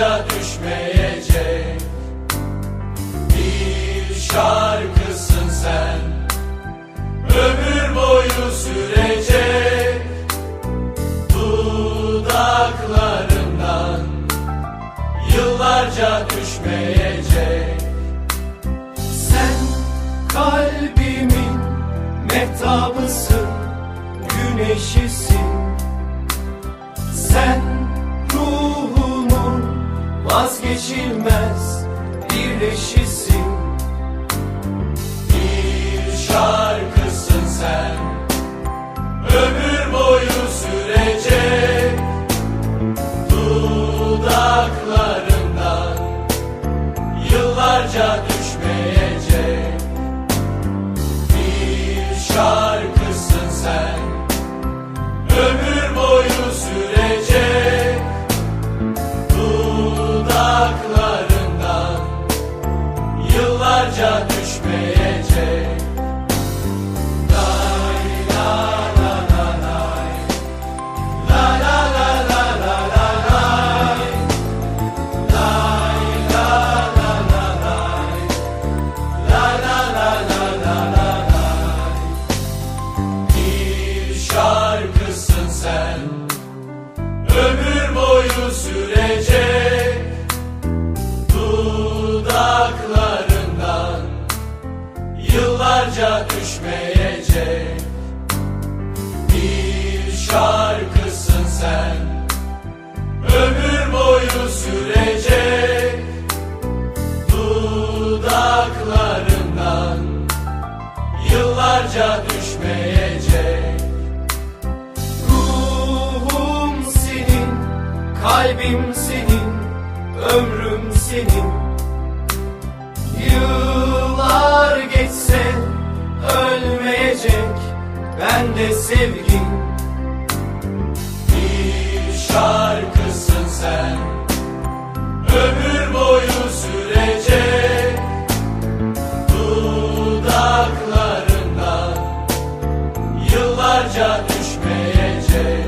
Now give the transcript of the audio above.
yıllarca düşmeyecek. Bir şarkısın sen. Ömür boyu sürecek. Dudaklarından Yıllarca düşmeyecek. Sen kalbimin mehtabısın, güneşisin. Sen vazgeçilmez bir. Yıllarca düşmeyecek düşmeyecek Bir şarkısın sen. Ömür boyu sürecek Dudaklarından. Yıllarca düşmeyecek. Ruhum senin, kalbim senin, ömrüm senin. Yıllar geçse bende sevgin. Bir şarkısın sen. Ömür boyu sürecek. Dudaklarından Yıllarca düşmeyecek